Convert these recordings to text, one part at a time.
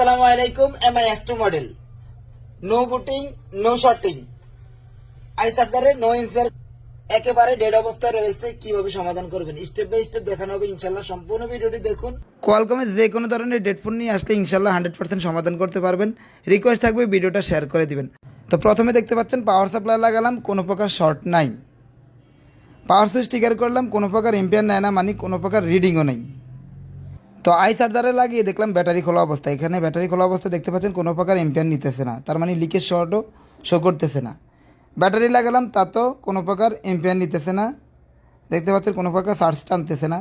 আসসালামু আলাইকুম M I S two model no booting no shorting I সার্জারে no ইনসার একেবারে ডেড অবস্থায় রয়েছে, কীভাবে সমাধান করবেন? স্টেপ বাই স্টেপ দেখানো হবে, ইনশাল্লাহ সম্পূর্ণ ভিডিওটি দেখুন। কোয়ালকমে যে কোনো ধরনের ডেডফোন নিয়ে আসলে ইনশাল্লাহ হান্ড্রেড পার্সেন্ট সমাধান করতে পারবেন। রিকোয়েস্ট থাকবে, ভিডিওটা শেয়ার করে দিবেন। তো প্রথমে দেখতে পাচ্ছেন পাওয়ার সাপ্লাই লাগালাম, কোনো প্রকার শর্ট নাই। পাওয়ার সুইচ স্টিকার করলাম, কোনো প্রকার এম্পিয়ার নেয় না মানে কোনো প্রকার রিডিংও নেই। তো আই চার্জারে লাগিয়ে দেখলাম ব্যাটারি খোলা অবস্থা। এখানে ব্যাটারি খোলা অবস্থা দেখতে পাচ্ছেন, কোনো প্রকার এম্পিয়ার নিতেছে না। তার মানে লিকেজ শর্টও শো করতেছে না। ব্যাটারি লাগালাম তা তো কোনো প্রকার এম্পিয়ার নিতেছে না। দেখতে পাচ্ছেন, কোনো প্রকার চার্জ টানতেছে না।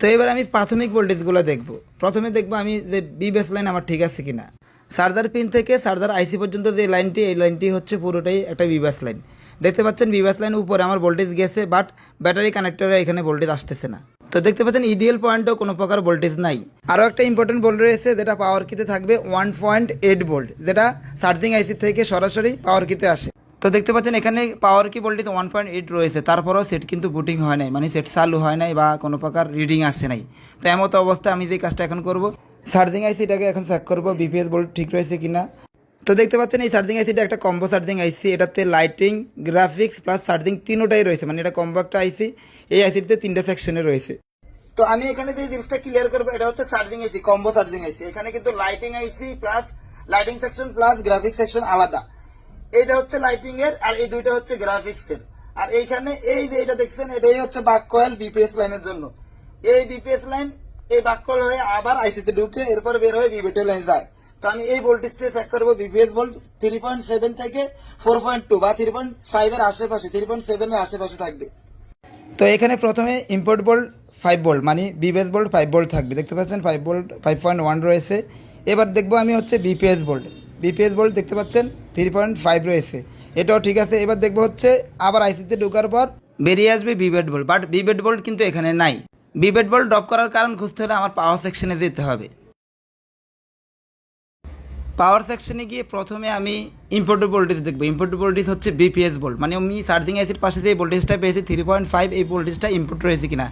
তো এবার আমি প্রাথমিক ভোল্টেজগুলো দেখব। প্রথমে দেখব আমি যে বি বেস লাইন আমার ঠিক আছে কিনা। চার্জার পিন থেকে চার্জার আইসি পর্যন্ত যে লাইনটি, এই লাইনটি হচ্ছে পুরোটাই একটা বিবাস লাইন দেখতে পাচ্ছেন বিবাস লাইন উপরে আমার ভোল্টেজ গেছে বাট ব্যাটারি কানেক্টরে এখানে ভোল্টেজ আসতেছে না। তো দেখতে পাচ্ছেন ইডিএল পয়েন্টও কোনো প্রকার ভোল্টেজ নাই। আরও একটা ইম্পর্টেন্ট ভোল্ট রয়েছে, যেটা পাওয়ার কিতে থাকবে ওয়ান পয়েন্ট এইট ভোল্ট যেটা চার্জিং আইসি থেকে সরাসরি পাওয়ার কিতে আসে। তো দেখতে পাচ্ছেন এখানে পাওয়ার কি ভোল্টেজ ওয়ান পয়েন্ট এইট রয়েছে, তারপরেও সেট কিন্তু বুটিং হয় নাই মানে সেট চালু হয় নাই বা কোনো প্রকার রিডিং আসছে নাই। তো এমতো অবস্থায় আমি যে কাজটা এখন করব চার্জিং আইসিটাকে এখন চেক করব বিপিএস ভোল্ট ঠিক রয়েছে কিনা। তো দেখতে পাচ্ছেন এই চার্জিং আইসিটা একটা কম্বো চার্জিং আইসি। এটাতে লাইটিং গ্রাফিক্স প্লাস চার্জিং তিনোটাই রয়েছে। মানে এটা কম্বো একটা আইসি। এই আইসিতে তিনটা সেকশনে রয়েছে। তো আমি এখানে যে জিনিসটা ক্লিয়ার করব, এটা হচ্ছে charging IC, combo charging IC. এখানে কিন্তু lighting IC plus lighting section plus graphics section আলাদা। এটা হচ্ছে লাইটিং এর, আর এই দুইটা হচ্ছে গ্রাফিক্স এর। আর এইখানে এই যে এটা দেখছেন, এটাই হচ্ছে বাক কয়েল বিপিএস লাইনের জন্য। এই বিপিএস লাইন এই বাক কয়েল হয়ে আবার আইসিতে ঢুকে এরপর বের হয়ে বিবিটি লাইন যায়। তো আমি এই ভোল্টেজটা চেক করব BPS volt three point seven থেকে ফোর পয়েন্ট টু বা থ্রি পয়েন্ট ফাইভ এর আশেপাশে থ্রি পয়েন্ট সেভেন এর আশেপাশে থাকবে। তো এখানে প্রথমে ইম্পোর্ট বোল্ট ফাইভ ভোল্ট মানে বিবিএস বোল্ট ফাইভ ভোল্ট থাকবে। দেখতে পাচ্ছেন five volt five point one রয়েছে। এবার দেখব আমি হচ্ছে বিপিএস ভোল্ট বিপিএস ভোল্ট দেখতে পাচ্ছেন থ্রি পয়েন্ট ফাইভ রয়েছে। এটাও ঠিক আছে। এবার দেখব হচ্ছে আবার আইসিতে ঢোকার পর বেরিয়ে আসবে বিবেড ভোল্ট বাট বিবেড ভোল্ট কিন্তু এখানে নাই। বিবেড ভোল্ট ড্রপ করার কারণ খুঁজতে হলে আমার পাওয়ার সেকশনে যেতে হবে। পাওয়ার সেকশনে গিয়ে প্রথমে আমি ইম্পোর্টেড ভোল্টেজ দেখব। ইম্পোর্টেড ভোল্টেজ হচ্ছে বিপিএস ভোল্ট মানে আমি চার্জিং আইসির পাশে যে ভোল্টেজটা পেয়েছি থ্রি পয়েন্ট ফাইভ এই ভোল্টেজটা ইম্পোর্ট রয়েছে কিনা।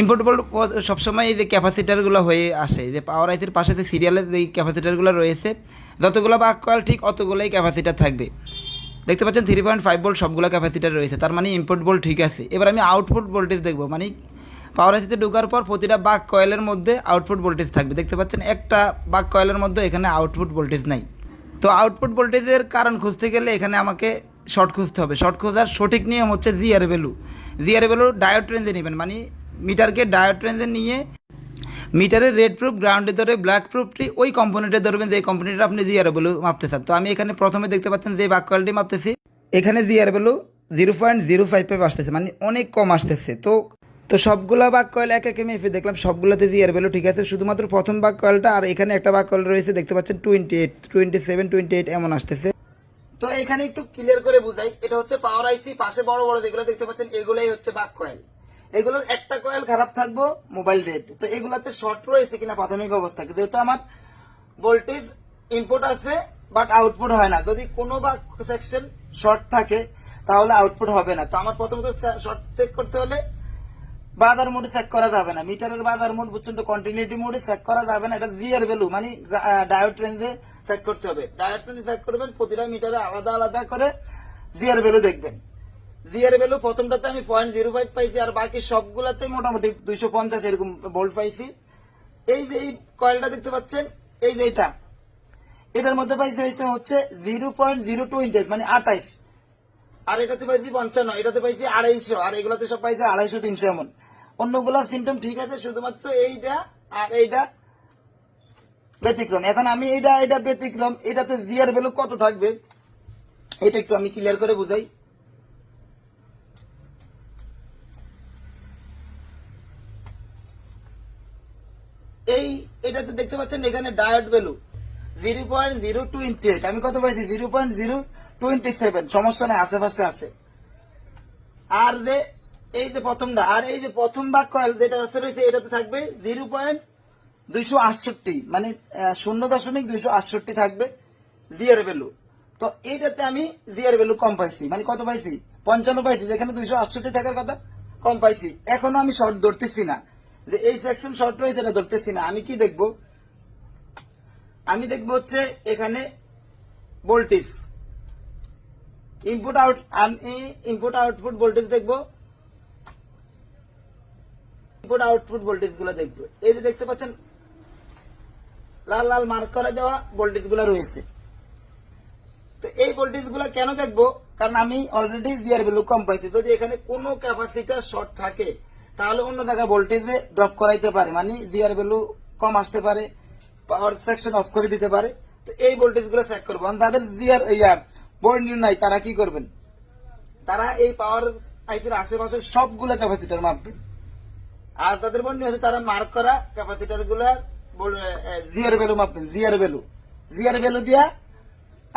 ইম্পোর্ট ভোল্ট সবসময় এই যে ক্যাপাসিটারগুলো হয়ে আসে, যে পাওয়ার আইসির পাশে যে সিরিয়ালের যে ক্যাপাসিটারগুলো রয়েছে, যতগুলো বাক কয়েল ঠিক অতগুলোই ক্যাপাসিটার থাকবে। দেখতে পাচ্ছেন থ্রি পয়েন্ট ফাইভ ভোল্ট সবগুলো ক্যাপাসিটার রয়েছে, তার মানে ইম্পোর্ট ভোল্ট ঠিক আছে। এবার আমি আউটপুট ভোল্টেজ দেখব মানে পাওয়ার আইসিতে ঢোকার পর প্রতিটা বাক কয়েলের মধ্যে আউটপুট ভোল্টেজ থাকবে। দেখতে পাচ্ছেন, একটা বাক কয়েলের মধ্যে এখানে আউটপুট ভোল্টেজ নাই। তো আউটপুট ভোল্টেজের কারণ খুঁজতে গেলে এখানে আমাকে শর্ট খুঁজতে হবে। শর্ট খোঁজার সঠিক নিয়ম হচ্ছে GR value GR value diode রেঞ্জে নেবেন। মানে মিটারকে ডায়োড রেঞ্জে নিয়ে মিটারের রেড প্রুফ গ্রাউন্ডে ধরে ব্ল্যাক প্রুফটি ওই কম্পোনেন্টে ধরবেন যে কম্পোনেন্টটা আপনি জিআর ভ্যালু মাপতে চান। তো আমি এখানে প্রথমে দেখতে পাচ্ছেন যে বাক কোয়ালিটি মাপতেছি। এখানে GR value zero point zero five five আসতেছে। মানে অনেক কম আসতেছে। তো তো সবগুলা বাক কয়েল এক একে মেপে দেখলাম সবগুলোতে জিআর ভ্যালু ঠিক আছে। শুধুমাত্র প্রথম বাক কয়েলটা আর এখানে একটা বাক কয়েল রয়েছে, দেখতে পাচ্ছেন twenty eight twenty seven twenty eight এমন আসতেছে। তো এখানে একটু ক্লিয়ার করে বুঝাই, এটা হচ্ছে পাওয়ার আইসি পাশে বড় বড় যেগুলো দেখতে পাচ্ছেন, এগুলাই হচ্ছে বাক কয়েল এগুলোর একটা কয়েল খারাপ থাকব মোবাইল রেড তো এগুলাতে শর্ট রয়েছে কিনা প্রাথমিক অবস্থা, যেহেতু আমার ভোল্টেজ ইনপুট আছে বাট আউটপুট হয় না। যদি কোনো বা সেকশন শর্ট থাকে, তাহলে আউটপুট হবে না। তো আমার প্রথমত শর্ট চেক করতে হলে বাজার মোডে চেক করা যাবে না। মিটারের বাজার মোড বুঝছেন তো কন্টিনিউটি মোডে চেক করা যাবে না। এটা জিয়ার ভ্যালু মানে ডায়োড রেঞ্জে চেক করতে হবে। ডায়োড রেঞ্জে চেক করবেন, প্রতিটা মিটারে আলাদা আলাদা করে জিয়ার ভ্যালু দেখবেন। জিয়ার ভ্যালু প্রথমটাতে আমি পয়েন্ট জিরো ফাইভ পাইছি, আর বাকি সবগুলাতে মোটামুটি দুইশো পঞ্চাশ এরকম ভোল্ট পাইছি। এই যে এই কয়েলটা দেখতে পাচ্ছেন, এই যে এটা। এটার মধ্যে পাইছে হচ্ছে জিরো পয়েন্ট জিরো টোয়েন্টি মানে আঠাইশ আর এটাতে পাইছি পঞ্চান্ন, এটাতে পাইছি আড়াইশো, আর এগুলাতে সব পাইছে আড়াইশো, তিনশো এমন। অন্যগুলা সিমটম ঠিক আছে, শুধুমাত্র এইটা আর এইটা ব্যতিক্রম। এখন আমি এটা এটা ব্যতিক্রম, এটাতে জিয়ার ভ্যালু কত থাকবে? এটা একটু আমি ক্লিয়ার করে বুঝাই। এই এটাতে দেখতে পাচ্ছেন এখানে diode value zero point zero twenty eight আমি কত পাইছি? Zero point zero twenty seven. সমস্যা নেই, আশেপাশে আছে। আর যে এই যে প্রথমটা, আর এই যে প্রথম ভাগ কয়েল যেটা আছে রয়েছে, এটাতে থাকবে জিরো পয়েন্ট দুইশো আটষট্টি। মানে শূন্য দশমিক দুইশো আটষট্টি থাকবে জিয়ার ভ্যালু তো এইটাতে আমি জিয়ার ভ্যালু কম পাইছি। মানে কত পাইছি? পঞ্চান্ন পাইছি, যেখানে দুইশো আটষট্টি থাকার কথা কম পাইছি। এখনও আমি শর্ট ধরতেছি না। যে এই সেকশন শর্ট রয়েছে, এটা ধরতেছি না। আমি কি দেখব? আমি দেখব হচ্ছে এখানে ভোল্টেজ ইনপুট আউট আমি ইনপুট আউটপুট ভোল্টেজ দেখব। ইনপুট আউটপুট ভোল্টেজগুলো দেখব। এই যে দেখতে পাচ্ছেন, লাল লাল মার্ক করে দেওয়া ভোল্টেজগুলো রয়েছে। তো এই ভোল্টেজগুলো কেন দেখব? কারণ আমি অলরেডি জিআর ভ্যালু কম পাইছি। যদি এখানে কোনো ক্যাপাসিটার শর্ট থাকে, তাহলে অন্য জায়গায় ভোল্টেজে ড্রপ করাইতে পারে। মানে জিআর ভ্যালু কম আসতে পারে। পাওয়ার সেকশন অফ করে দিতে পারে। তো এই ভোল্টেজগুলো চেক করব। যাদের জিআর ইয়া বোর্ড নাই তারা কি করবেন? তারা এই পাওয়ার আইসির আশেপাশে সবগুলো ক্যাপাসিটার মাপবেন। আর তাদের বন্ধু আছে তারা মার্ক করা ক্যাপাসিটারগুলা জিয়ার ভ্যালু মাপবেন, জিয়ার ভ্যালু জিয়ার ভ্যালু দিয়া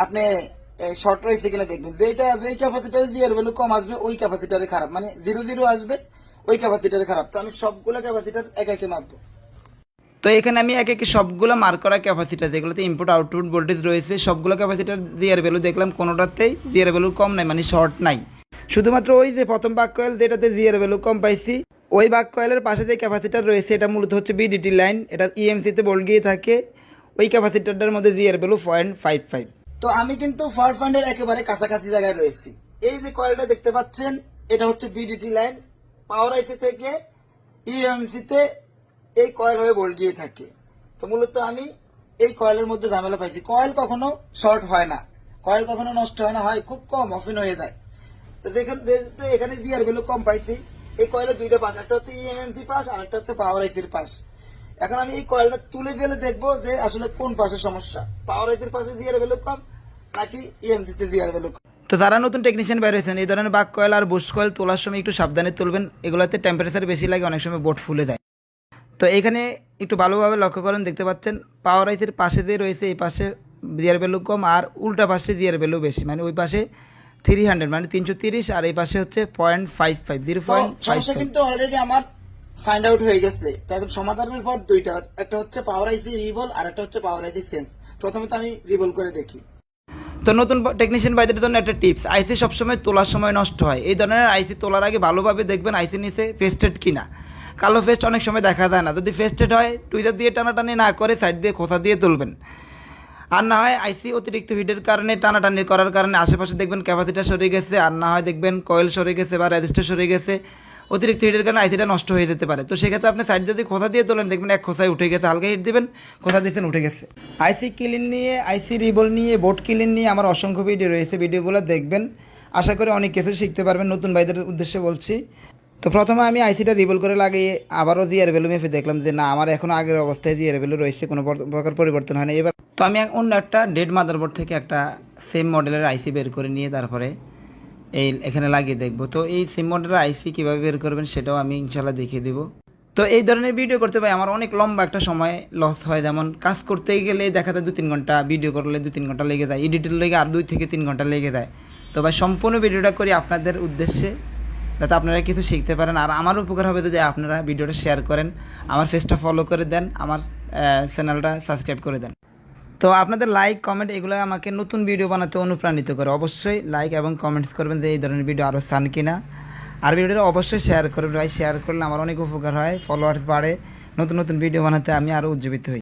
আপনি শর্ট রয়েছে কিনা দেখবেন যেটা যেই ক্যাপাসিটারে জিয়ার ভ্যালু কম আসবে, ওই ক্যাপাসিটারে খারাপ। মানে জিরো জিরো আসবে, ওই ক্যাপাসিটারে খারাপ। তো আমি সবগুলো ক্যাপাসিটার এক একে মাপবো। তো এখানে আমি এক একে সবগুলো মার্ক করা ক্যাপাসিটার যেগুলোতে ইনপুট আউটপুট ভোল্টেজ রয়েছে। সবগুলো ক্যাপাসিটার জিয়ার ভ্যালু দেখলাম, কোনোটাতেই জিয়ার ভ্যালু কম নাই মানে শর্ট নাই। শুধুমাত্র ওই যে প্রথম বাক কয়েল যেটাতে জিয়ার ভ্যালু কম পাইছি, ওই বাক কয়েলের পাশে যে ক্যাপাসিটার রয়েছে, এটা মূলত হচ্ছে বিডিটি লাইন এটা E ইএমসিতে বোল্ট গিয়ে থাকে। ওই ক্যাপাসিটারটার মধ্যে জিয়ার ভ্যালু পয়েন্ট ফাইভ ফাইভ তো আমি কিন্তু ফার ফান্ডের একেবারে কাছাকাছি জায়গায় রয়েছি। এই যে কয়েলটা দেখতে পাচ্ছেন, এটা হচ্ছে বিডিটি লাইন পাওয়ার আইসি থেকে E ইএমসিতে এই কয়েল হয়ে বোল্ট গিয়ে থাকে। তো মূলত আমি এই কয়েলের মধ্যে ঝামেলা পাইছি। কয়েল কখনো শর্ট হয় না। কয়েল কখনো নষ্ট হয় না, হয় খুব কম, অফিন হয়ে যায়। তো যেখানে যেহেতু এখানে জিআর ভ্যালু কম পাইছি, এই কয়েলের দুইটা পাশ, একটা হচ্ছে ইএমএমসি পাস আর একটা হচ্ছে পাওয়ার আইসির পাস এখন আমি এই কয়েলটা তুলে ফেলে দেখব যে আসলে কোন পাশের সমস্যা। পাওয়ার আইসির পাশে জিআর ভ্যালু কম, নাকি ইএমসি তে জিআর ভ্যালু কম। তো যারা নতুন টেকনিশিয়ান বের হয়েছেন, এই ধরনের বাক কয়েল আর বুশ কয়েল তোলার সময় একটু সাবধানে তুলবেন। এগুলোতে টেম্পারেচার বেশি লাগে, অনেক সময় বোট ফুলে যায়। তো এখানে একটু ভালোভাবে লক্ষ্য করেন দেখতে পাচ্ছেন পাওয়ার আইসের পাশে দিয়ে রয়েছে এই পাশে জিয়ার ভ্যালু কম আর উল্টা পাশে জিয়ার ভ্যালু বেশি। মানে ওই পাশে থ্রি হান্ড্রেড মানে তিনশো তিরিশ আর এই পাশে হচ্ছে point five five zero point সমস্যা কিন্তু অলরেডি আমার ফাইন্ড আউট হয়ে গেছে। তো এখন সমাধানের পর দুইটা একটা হচ্ছে পাওয়ার আইসি রিভল আর একটা হচ্ছে পাওয়ার আইসি সেন্স প্রথমে তো আমি রিভল করে দেখি। তো নতুন টেকনিশিয়ান ভাইদের জন্য একটা টিপস আইসি সবসময় তোলার সময় নষ্ট হয়। এই ধরনের আইসি তোলার আগে ভালোভাবে দেখবেন আইসি নিচে ফেস্টেড কিনা। কালো ফেস্ট অনেক সময় দেখা যায় না। যদি ফেস্টেড হয় টুইটার দিয়ে টানাটানি না করে সাইড দিয়ে খোসা দিয়ে তুলবেন। আর না হয় আইসি অতিরিক্ত হিটের কারণে, টানাটানি করার কারণে আশেপাশে দেখবেন ক্যাপাসিটার সরে গেছে। আর না হয় দেখবেন কয়েল সরে গেছে বা রেজিস্টার সরে গেছে। অতিরিক্ত হিটের কারণে আইসিটা নষ্ট হয়ে যেতে পারে। তো সেক্ষেত্রে আপনি সাইড যদি খোসা দিয়ে তোলেন, দেখবেন এক খোসায় উঠে গেছে, হালকা হিট দেবেন, খোসা দিয়েছেন, উঠে গেছে। আইসি ক্লিন নিয়ে আইসি রিবল নিয়ে বোর্ড ক্লিন নিয়ে আমার অসংখ্য ভিডিও রয়েছে। ভিডিওগুলো দেখবেন। আশা করি অনেক কিছু শিখতে পারবেন। নতুন ভাইদের উদ্দেশ্যে বলছি তো প্রথমে আমি আইসিটা রিবল করে লাগিয়ে আবারও জিয়ার ভ্যালু মেপে দেখলাম যে না, আমার এখনও আগের অবস্থায় জিয়ার ভ্যালু রয়েছে, কোনো পর- প্রকার পরিবর্তন হয় না এবার তো আমি অন্য একটা ডেড মাদারবোর্ড থেকে একটা সেম মডেলের আইসি বের করে নিয়ে তারপরে এই এখানে লাগিয়ে দেখব। তো এই সেম মডেলের আইসি কীভাবে বের করবেন সেটাও আমি ইনশাল্লাহ দেখিয়ে দেবো। তো এই ধরনের ভিডিও করতে পাই আমার অনেক লম্বা একটা সময় লস হয়। যেমন কাজ করতে গেলে দেখা যায় দু তিন ঘণ্টা ভিডিও করলে দু তিন ঘণ্টা লেগে যায় এডিটের লেগে আর দুই থেকে তিন ঘণ্টা লেগে যায়। তো ভাই, সম্পূর্ণ ভিডিওটা করি আপনাদের উদ্দেশ্যে। যাতে আপনারা কিছু শিখতে পারেন। আর আমার উপকার হবে যদি আপনারা ভিডিওটা শেয়ার করেন, আমার ফেসটা ফলো করে দেন, আমার চ্যানেলটা সাবস্ক্রাইব করে দেন। তো আপনাদের লাইক কমেন্ট এগুলো আমাকে নতুন ভিডিও বানাতে অনুপ্রাণিত করে। অবশ্যই লাইক এবং কমেন্টস করবেন যে এই ধরনের ভিডিও আরও চান কিনা। আর ভিডিওটা অবশ্যই শেয়ার করবেন। ভাই শেয়ার করলে আমার অনেক উপকার হয় ফলোয়ার্স বাড়ে। নতুন নতুন ভিডিও বানাতে আমি আরও উজ্জীবিত হই।